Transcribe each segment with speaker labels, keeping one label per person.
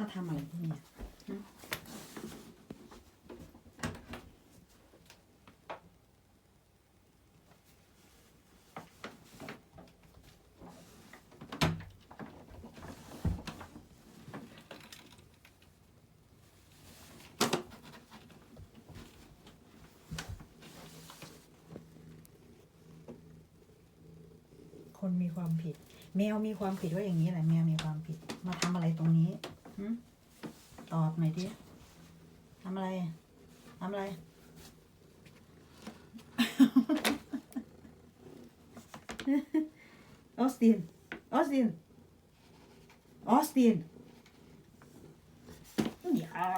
Speaker 1: มาทำอะไรที่นี่คนมีความผิด แมวมีความผิดว่าอย่างนี้แหละแมวมีความผิด มาทำอะไรตรงนี้ ตอบหน่อยดิทำอะไรทำอะไร ออสติน ออสติน ออสตินอย่า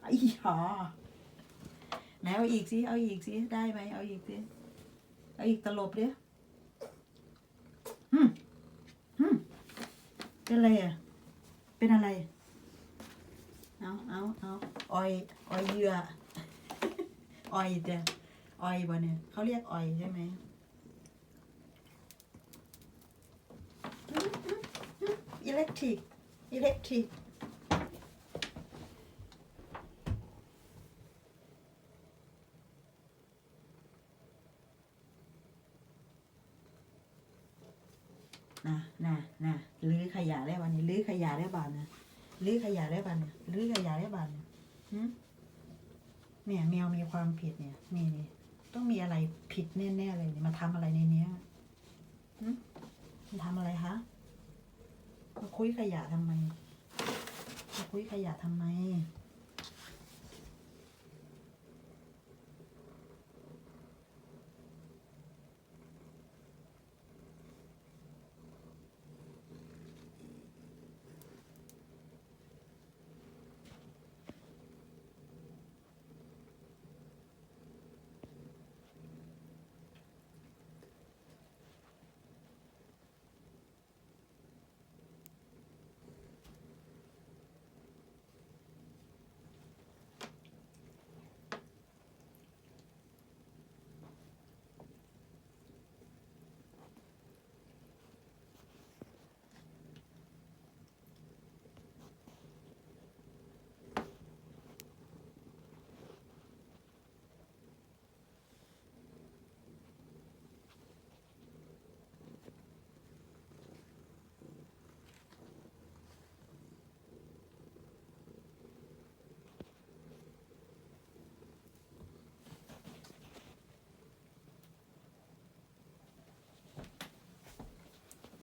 Speaker 1: ไอ้ยาไหนเอาอีกสิ เอาอีกสิ ได้ไหม เอาอีกสิ เอาอีกตลบดิฮึมฮึมเป็นอะไรอะ เป็นอะไร เอาเอาเอาออยออยเหยื่อออยเด้อออยบ่เนี่ยเขาเรียกออยใช่ไหมอิเล็กทริกอิเล็กทริก นะนะนะลื้อขยะได้วันนี้ลื้อขยะได้บ้านนะลื้อขยะได้บ้านเนี่ยลื้อขยะได้บ้านเนี่ยหึเนี่ยแมวมีความผิดเนี่ยนี่นี่ต้องมีอะไรผิดแน่ๆเลยเนี่ยมาทำอะไรในเนี้ยหึมันทำอะไรคะมาคุยขยะทำไมมาคุยขยะทำไม